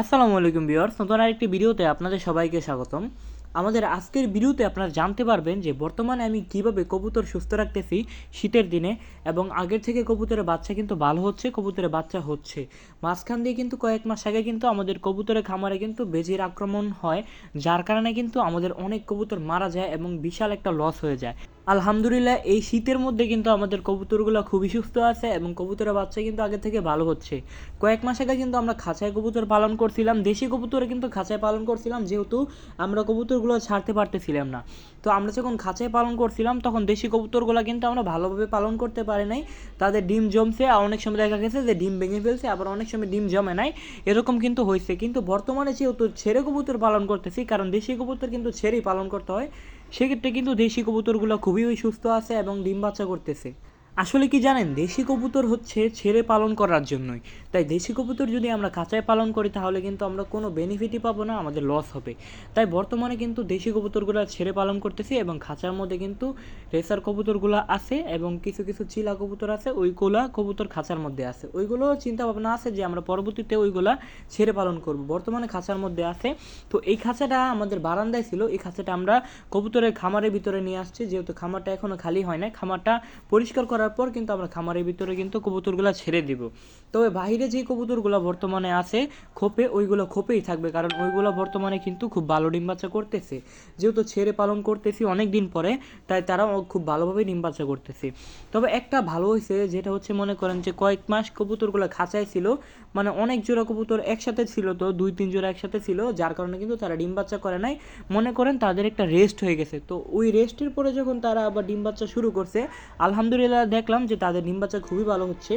আসসালামু আলাইকুম বিয়ার্স নতুন আরেকটি ভিডিওতে আপনাদের সবাইকে স্বাগতম। আমাদের আজকের ভিডিওতে আপনারা জানতে পারবেন যে বর্তমানে আমি কীভাবে কবুতর সুস্থ রাখতেছি শীতের দিনে এবং আগের থেকে কবুতরের বাচ্চা কিন্তু ভালো হচ্ছে, কবুতরের বাচ্চা হচ্ছে। মাঝখান দিয়ে কিন্তু কয়েক মাস আগে কিন্তু আমাদের কবুতরের খামারে কিন্তু বেজির আক্রমণ হয়, যার কারণে কিন্তু আমাদের অনেক কবুতর মারা যায় এবং বিশাল একটা লস হয়ে যায়। আলহামদুলিল্লাহ, এই শীতের মধ্যে কিন্তু আমাদের কবুতরগুলো খুবই সুস্থ আছে এবং কবুতরের বাচ্চা কিন্তু আগে থেকে ভালো হচ্ছে। কয়েক মাস আগে কিন্তু আমরা খাঁচায় কবুতর পালন করছিলাম, দেশি কবুতরে কিন্তু খাঁচায় পালন করছিলাম, যেহেতু আমরা কবুতরগুলো ছাড়তে পারতেছিলাম না। তো আমরা যখন খাঁচায় পালন করছিলাম, তখন দেশি কবুতরগুলো কিন্তু আমরা ভালোভাবে পালন করতে পারি নাই। তাদের ডিম জমছে, আর অনেক সময় দেখা গেছে যে ডিম ভেঙে ফেলছে, আবার অনেক সময় ডিম জমে নাই। এরকম কিন্তু হয়েছে। কিন্তু বর্তমানে যেহেতু ছেড়ে কবুতর পালন করতেছি, কারণ দেশি কবুতর কিন্তু ছেড়েই পালন করতে হয়। সেক্ষেত্রে কিন্তু দেশি কবুতরগুলো খুবই সুস্থ আছে এবং ডিম বাচ্চা করতেছে। আসলে কি জানেন, দেশি কবুতর হচ্ছে ছেড়ে পালন করার জন্যই। তাই দেশি কবুতর যদি আমরা কাঁচায় পালন করি, তাহলে কিন্তু আমরা কোনো বেনিফিটই পাবো না, আমাদের লস হবে। তাই বর্তমানে কিন্তু দেশি কবুতরগুলো ছেড়ে পালন করতেছি এবং খাঁচার মধ্যে কিন্তু রেসার কবুতরগুলো আছে এবং কিছু কিছু চিলা কবুতর আছে, ওইগুলা কবুতর খাঁচার মধ্যে আছে। ওইগুলো চিন্তা ভাবনা আছে যে আমরা পরবর্তীতে ওইগুলা ছেড়ে পালন করব। বর্তমানে খাঁচার মধ্যে আছে। তো এই খাঁচাটা আমাদের বারান্দায় ছিল, এই খাঁচাটা আমরা কবুতরের খামারের ভিতরে নিয়ে আসছি, যেহেতু খামারটা এখনও খালি হয় না খামারটা পরিষ্কার করার পর কিন্তু আমরা খামারের ভিতরে কিন্তু কবুতরগুলো ছেড়ে দিব। তবে বাইরে যে কবুতরগুলো বর্তমানে আছে, খোপে ওইগুলো খোপেই থাকবে, কারণ ওইগুলো বর্তমানে কিন্তু খুব ভালো ডিম বাচ্চা করতেছে। যেহেতু ছেড়ে পালন করতেছি অনেক দিন পরে, তাই তারাও খুব ভালোভাবে ডিম বাচ্চা করতেছে। তবে একটা ভালো হয়েছে, যেটা হচ্ছে মনে করেন যে কয়েক মাস কবুতরগুলো খাঁচায় ছিল মানে অনেক জোড়া কবুতর একসাথে ছিল তো, দুই, তিন জোড়া একসাথে ছিল, যার কারণে কিন্তু তারা ডিম বাচ্চা করে নাই। মনে করেন তাদের একটা রেস্ট হয়ে গেছে। তো ওই রেস্টের পরে যখন তারা আবার ডিম বাচ্চা শুরু করছে, আলহামদুলিল্লাহ দেখলাম যে তাদের ডিম বাচ্চা খুবই ভালো হচ্ছে।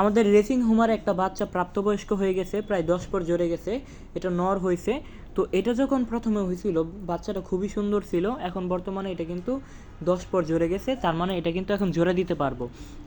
আমাদের রেসিং হুমার একটা বাচ্চা প্রাপ্তবয়স্ক হয়ে গেছে, প্রায় দশ পর জড়ে গেছে। এটা নর হয়েছে। তো এটা যখন প্রথমে হয়েছিল, বাচ্চাটা খুবই সুন্দর ছিল, এখন বর্তমানে এটা কিন্তু দশ পর জোরে গেছে, তার মানে এটা কিন্তু এখন জোরে দিতে পারব।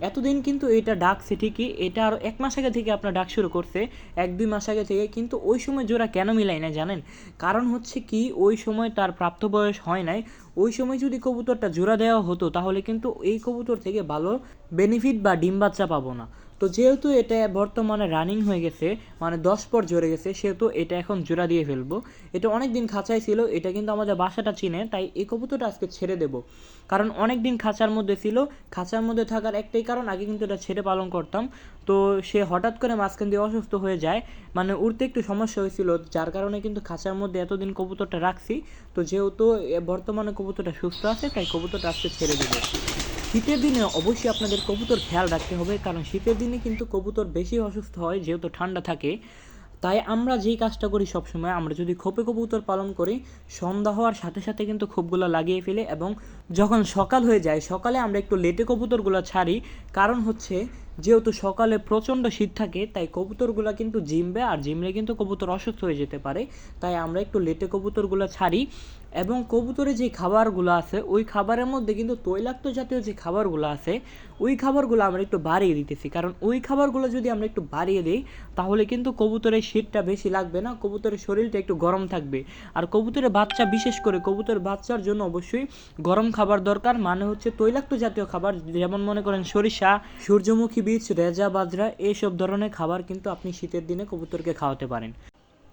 এতদিন কিন্তু এটা ডাকছে ঠিকই, এটা আরও এক মাস আগে থেকে আপনার ডাক শুরু করছে, এক দুই মাস আগে থেকে কিন্তু ওই সময় জোড়া কেন মিলাই না জানেন? কারণ হচ্ছে কি, ওই সময় তার প্রাপ্তবয়স হয় নাই, ওই সময় যদি কবুতরটা জোড়া দেওয়া হতো, তাহলে কিন্তু এই কবুতর থেকে ভালো বেনিফিট বা ডিম বাচ্চা পাবো না। তো যেহেতু এটা বর্তমানে রানিং হয়ে গেছে মানে দশ পর জোরে গেছে, সেহেতু এটা এখন জোড়া দিয়ে ফেলব। এটা অনেক দিন খাঁচায় ছিল, এটা কিন্তু আমাদের বাসাটা চিনে, তাই এই কবুতরটা আজকে ছেড়ে দেবো। কারণ অনেক দিন খাঁচার মধ্যে ছিল, খাঁচার মধ্যে থাকার একটাই কারণ, আগে কিন্তু এটা ছেড়ে পালন করতাম। তো সে হঠাৎ করে মাঝখান দিয়ে অসুস্থ হয়ে যায় মানে উঠতে একটু সমস্যা হয়েছিল, যার কারণে কিন্তু খাঁচার মধ্যে এতদিন কবুতরটা রাখছি। তো যেহেতু বর্তমানে কবুতরটা সুস্থ আছে, তাই কবুতরটা আজকে ছেড়ে দেবো। শীতের দিনে অবশ্যই আপনাদের কবুতর খেয়াল রাখতে হবে, কারণ শীতের দিনে কিন্তু কবুতর বেশি অসুস্থ হয়, যেহেতু ঠান্ডা থাকে। তাই আমরা যেই কাজটা করি সবসময়, আমরা যদি খোপে কবুতর পালন করি, সন্ধ্যা হওয়ার সাথে সাথে কিন্তু খোপগুলো লাগিয়ে ফেলে এবং যখন সকাল হয়ে যায়, সকালে আমরা একটু লেটে কবুতরগুলো ছাড়ি, কারণ হচ্ছে যেহেতু সকালে প্রচণ্ড শীত থাকে, তাই কবুতরগুলো কিন্তু জিমবে আর জিমলে কিন্তু কবুতর অসুস্থ হয়ে যেতে পারে। তাই আমরা একটু লেটে কবুতরগুলো ছাড়ি এবং কবুতরে যে খাবারগুলো আছে, ওই খাবারের মধ্যে কিন্তু তৈলাক্ত জাতীয় যে খাবারগুলো আছে, ওই খাবারগুলো আমরা একটু বাড়িয়ে দিতেছি। কারণ ওই খাবারগুলো যদি আমরা একটু বাড়িয়ে দিই, তাহলে কিন্তু কবুতরের শীতটা বেশি লাগবে না, কবুতরের শরীরটা একটু গরম থাকবে। আর কবুতরের বাচ্চা, বিশেষ করে কবুতরের বাচ্চার জন্য অবশ্যই গরম খাবার দরকার মানে হচ্ছে তৈলাক্ত জাতীয় খাবার, যেমন মনে করেন সরিষা, সূর্যমুখী বীজ রেজা, বাজরা এইসব ধরনের খাবার কিন্তু আপনি শীতের দিনে কবুতরকে খাওয়াতে পারেন।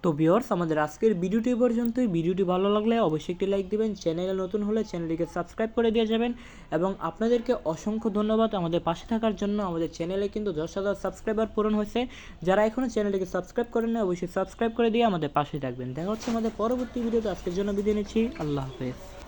তো বিয়র্স আমাদের আজকের ভিডিওটি পর্যন্তই। ভিডিওটি ভালো লাগলে অবশ্যই একটি লাইক দিবেন, চ্যানেলে নতুন হলে চ্যানেলটিকে সাবস্ক্রাইব করে দিয়ে যাবেন এবং আপনাদেরকে অসংখ্য ধন্যবাদ আমাদের পাশে থাকার জন্য। আমাদের চ্যানেলে কিন্তু দশ হাজার সাবস্ক্রাইবার পূরণ হয়েছে। যারা এখনও চ্যানেলটিকে সাবস্ক্রাইব করেন অবশ্যই সাবস্ক্রাইব করে দিয়ে আমাদের পাশে থাকবেন। দেখা হচ্ছে আমাদের পরবর্তী ভিডিওতে। আজকের জন্য বিদায় নিচ্ছি। আল্লাহ হাফেজ।